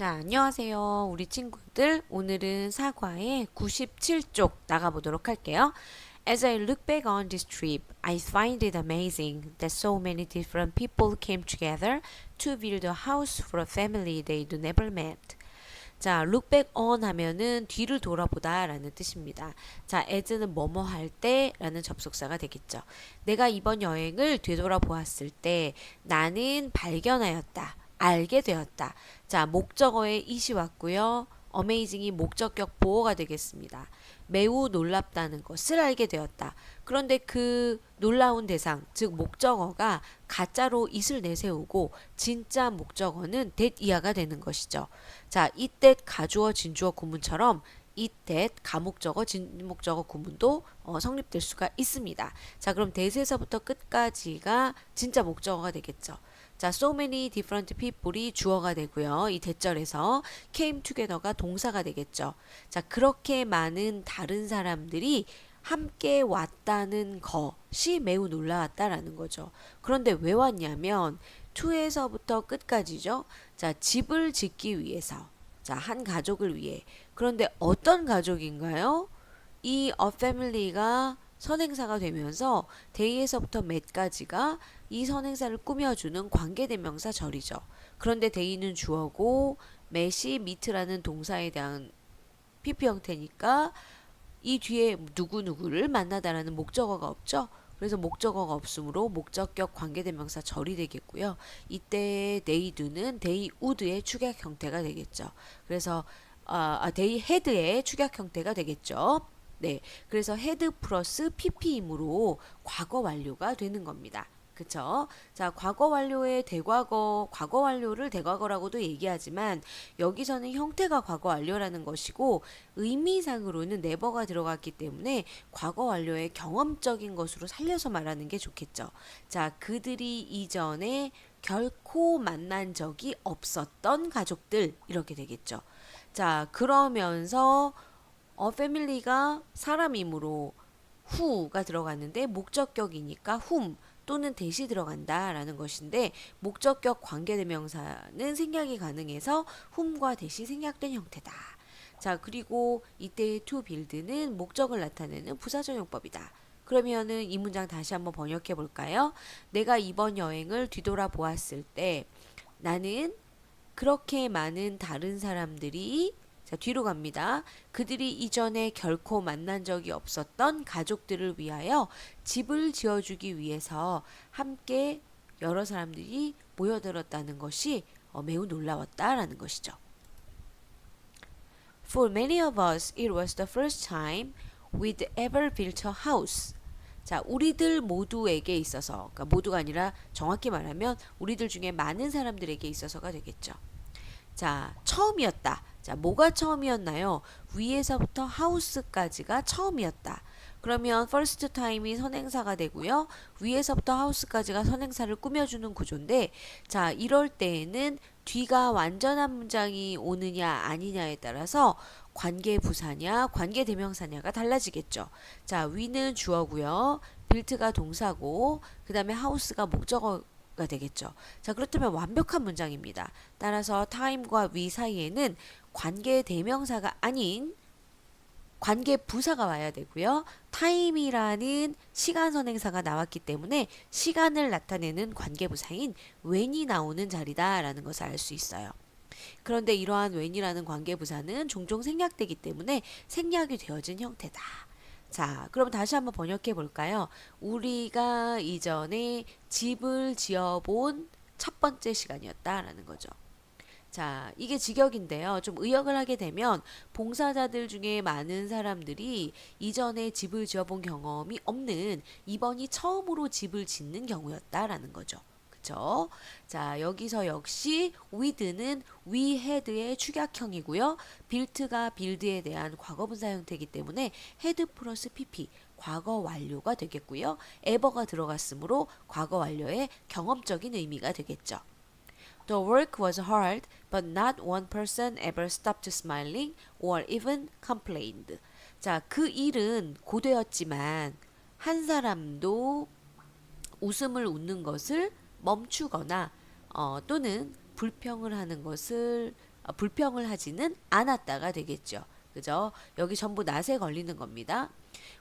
자, 안녕하세요. 우리 친구들. 오늘은 사과의 97쪽 나가보도록 할게요. As I look back on this trip, I find it amazing that so many different people came together to build a house for a family they'd never met. 자, look back on 하면은 뒤를 돌아보다 라는 뜻입니다. 자, as는 뭐뭐 할 때 라는 접속사가 되겠죠. 내가 이번 여행을 되돌아보았을 때 나는 발견하였다. 알게 되었다. 자, 목적어에 이시 왔고요. amazing이 목적격 보호가 되겠습니다. 매우 놀랍다는 것을 알게 되었다. 그런데 그 놀라운 대상, 즉 목적어가 가짜로 it을 내세우고 진짜 목적어는 that 이하가 되는 것이죠. 자, 이때 가주어, 진주어 구문처럼 이때 가목적어, 진목적어 구문도 어, 성립될 수가 있습니다. 자, 그럼 대세에서부터 끝까지가 진짜 목적어가 되겠죠. 자, so many different people이 주어가 되고요. 이 대절에서 came together가 동사가 되겠죠. 자, 그렇게 많은 다른 사람들이 함께 왔다는 것이 매우 놀라웠다라는 거죠. 그런데 왜 왔냐면 to에서부터 끝까지죠. 자, 집을 짓기 위해서. 자, 한 가족을 위해. 그런데 어떤 가족인가요? 이 a family가 선행사가 되면서 데이에서부터 met까지가 이 선행사를 꾸며주는 관계대명사 절이죠. 그런데 데이는 주어고 met이 meet라는 동사에 대한 PP 형태니까 이 뒤에 누구누구를 만나다라는 목적어가 없죠. 그래서 목적어가 없으므로 목적격 관계대명사 절이 되겠고요. 이때 they would의 축약 형태가 되겠죠. 그래서 아, they had의 축약 형태가 되겠죠. 네, 그래서 had 플러스 pp이므로 과거 완료가 되는 겁니다. 그쵸? 자, 과거 완료의 대과거, 과거 완료를 대과거라고도 얘기하지만 여기서는 형태가 과거 완료라는 것이고 의미상으로는 never가 들어갔기 때문에 과거 완료의 경험적인 것으로 살려서 말하는 게 좋겠죠. 자, 그들이 이전에 결코 만난 적이 없었던 가족들 이렇게 되겠죠. 자, 그러면서 어 패밀리가 사람이므로 who가 들어갔는데 목적격이니까 whom 또는 대시 들어간다라는 것인데 목적격 관계대명사는 생략이 가능해서 whom과 대시 생략된 형태다. 자 그리고 이때의 to build는 목적을 나타내는 부사적용법이다. 그러면은 이 문장 다시 한번 번역해 볼까요? 내가 이번 여행을 뒤돌아 보았을 때 나는 그렇게 많은 다른 사람들이 자, 뒤로 갑니다. 그들이 이전에 결코 만난 적이 없었던 가족들을 위하여 집을 지어주기 위해서 함께 여러 사람들이 모여들었다는 것이 어, 매우 놀라웠다라는 것이죠. For many of us, it was the first time we'd ever built a house. 자, 우리들 모두에게 있어서, 그러니까 모두가 아니라 정확히 말하면 우리들 중에 많은 사람들에게 있어서가 되겠죠. 자, 처음이었다. 자, 뭐가 처음이었나요? 위에서부터 하우스까지가 처음이었다. 그러면 first time이 선행사가 되고요. 위에서부터 하우스까지가 선행사를 꾸며주는 구조인데 자, 이럴 때에는 뒤가 완전한 문장이 오느냐 아니냐에 따라서 관계 부사냐 관계 대명사냐가 달라지겠죠. 자, 위는 주어고요. 빌트가 동사고 그 다음에 하우스가 목적어 가 되겠죠. 자, 그렇다면 완벽한 문장입니다. 따라서 time과 we 사이에는 관계 대명사가 아닌 관계 부사가 와야 되고요. time이라는 시간 선행사가 나왔기 때문에 시간을 나타내는 관계 부사인 when이 나오는 자리다라는 것을 알 수 있어요. 그런데 이러한 when이라는 관계 부사는 종종 생략되기 때문에 생략이 되어진 형태다. 자, 그럼 다시 한번 번역해 볼까요? 우리가 이전에 집을 지어본 첫 번째 시간이었다라는 거죠. 자, 이게 직역인데요. 좀 의역을 하게 되면 봉사자들 중에 많은 사람들이 이전에 집을 지어본 경험이 없는 이번이 처음으로 집을 짓는 경우였다라는 거죠. 그쵸? 자, 여기서 역시 with는 we had의 축약형이고요. built가 build에 대한 과거분사 형태이기 때문에 had 플러스 pp 과거 완료가 되겠고요. ever가 들어갔으므로 과거 완료의 경험적인 의미가 되겠죠. The work was hard, but not one person ever stopped smiling or even complained. 자, 그 일은 고되었지만 한 사람도 웃음을 웃는 것을 멈추거나 어, 또는 불평을 하는 것을 어, 불평을 하지는 않았다가 되겠죠. 그죠? 여기 전부 낫에 걸리는 겁니다.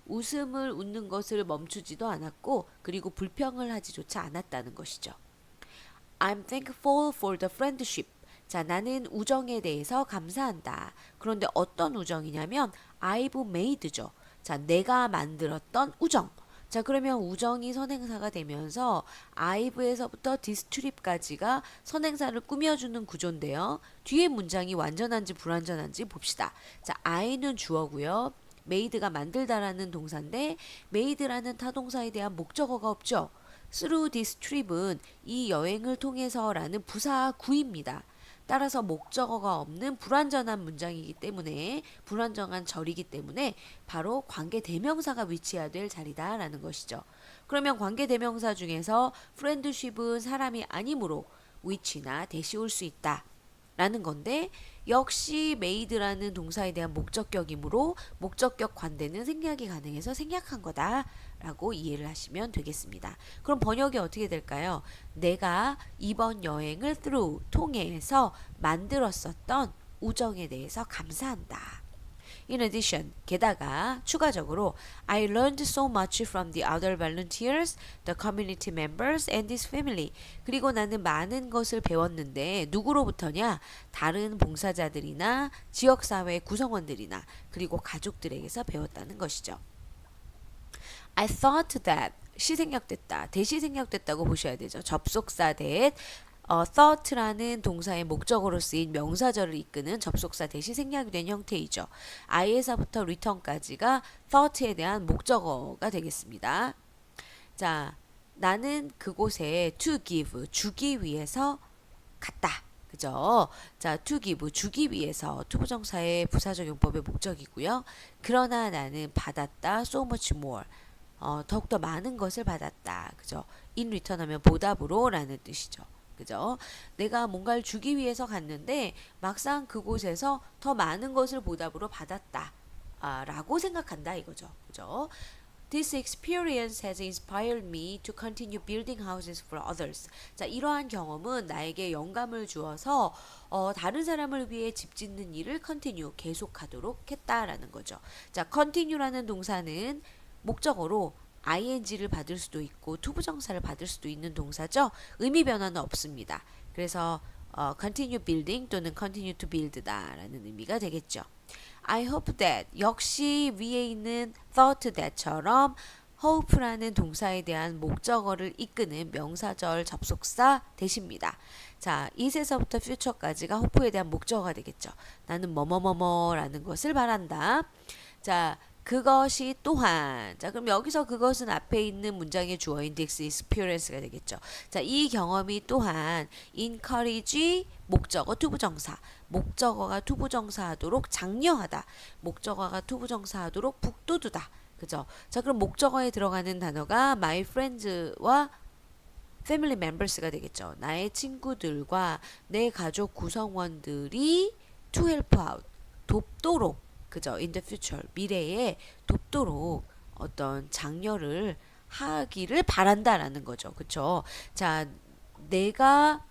웃음을 웃는 것을 멈추지도 않았고 그리고 불평을 하지조차 않았다는 것이죠. I'm thankful for the friendship. 자, 나는 우정에 대해서 감사한다. 그런데 어떤 우정이냐면 I've made죠. 자, 내가 만들었던 우정. 자, 그러면 우정이 선행사가 되면서 I've에서부터 distrib까지가 선행사를 꾸며주는 구조인데요. 뒤에 문장이 완전한지 불완전한지 봅시다. 자, I는 주어고요. made가 만들다라는 동사인데 made라는 타동사에 대한 목적어가 없죠. through this trip은 이 여행을 통해서라는 부사 구입니다. 따라서 목적어가 없는 불완전한 문장이기 때문에 불완전한 절이기 때문에 바로 관계 대명사가 위치해야 될 자리다라는 것이죠. 그러면 관계 대명사 중에서 friendship은 사람이 아니므로 which나 대시 올 수 있다. 라는 건데 역시 made라는 동사에 대한 목적격이므로 목적격 관대는 생략이 가능해서 생략한 거다라고 이해를 하시면 되겠습니다. 그럼 번역이 어떻게 될까요? 내가 이번 여행을 through 통해서 만들었었던 우정에 대해서 감사한다. In addition, 게다가 추가적으로 I learned so much from the other volunteers, the community members and this family. 그리고 나는 많은 것을 배웠는데 누구로부터냐? 다른 봉사자들이나 지역사회 구성원들이나 그리고 가족들에게서 배웠다는 것이죠. I thought that 시 생략됐다. 대시 생략됐다고 보셔야 되죠. 접속사 that 어, thought라는 동사의 목적으로 쓰인 명사절을 이끄는 접속사 대시 생략이 된 형태이죠. I에서부터 return까지가 thought에 대한 목적어가 되겠습니다. 자, 나는 그곳에 to give, 주기 위해서 갔다. 그죠? 자, to give, 주기 위해서 투부정사의 부사적 용법의 목적이고요. 그러나 나는 받았다, so much more. 어, 더욱더 많은 것을 받았다. 그죠? in return 하면 보답으로 라는 뜻이죠. 그죠? 내가 뭔가를 주기 위해서 갔는데 막상 그곳에서 더 많은 것을 보답으로 받았다. 아, 라고 생각한다 이거죠. 그죠? This experience has inspired me to continue building houses for others. 자, 이러한 경험은 나에게 영감을 주어서 어, 다른 사람을 위해 집 짓는 일을 continue 계속하도록 했다라는 거죠. 자, continue라는 동사는 목적어로 ing를 받을 수도 있고 투부정사를 받을 수도 있는 동사죠. 의미 변화는 없습니다. 그래서 어, continue building 또는 continue to build다라는 의미가 되겠죠. I hope that 역시 위에 있는 thought that처럼 hope라는 동사에 대한 목적어를 이끄는 명사절 접속사 대십니다. 자, it에서부터 future까지가 hope에 대한 목적어가 되겠죠. 나는 뭐뭐뭐뭐라는 것을 바란다. 자, 그것이 또한 자 그럼 여기서 그것은 앞에 있는 문장의 주어인 this experience가 되겠죠. 자, 이 경험이 또한 encourage 목적어 투부정사 목적어가 투부정사하도록 장려하다 목적어가 투부정사하도록 북돋우다 그죠? 자 그럼 목적어에 들어가는 단어가 my friends와 family members가 되겠죠. 나의 친구들과 내 가족 구성원들이 to help out 돕도록 그죠? in the future 미래에 돕도록 어떤 장려를 하기를 바란다라는 거죠. 그쵸? 자, 내가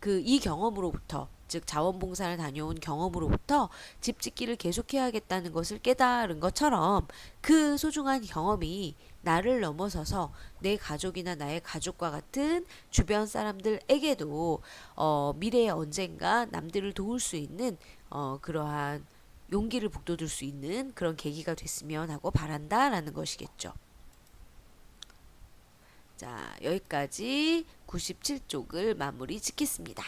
그 이 경험으로부터 즉 자원봉사를 다녀온 경험으로부터 집 짓기를 계속해야겠다는 것을 깨달은 것처럼 그 소중한 경험이 나를 넘어서서 내 가족이나 나의 가족과 같은 주변 사람들에게도 어, 미래에 언젠가 남들을 도울 수 있는 어, 그러한 용기를 북돋을 수 있는 그런 계기가 됐으면 하고 바란다라는 것이겠죠. 자, 여기까지 97쪽을 마무리 짓겠습니다.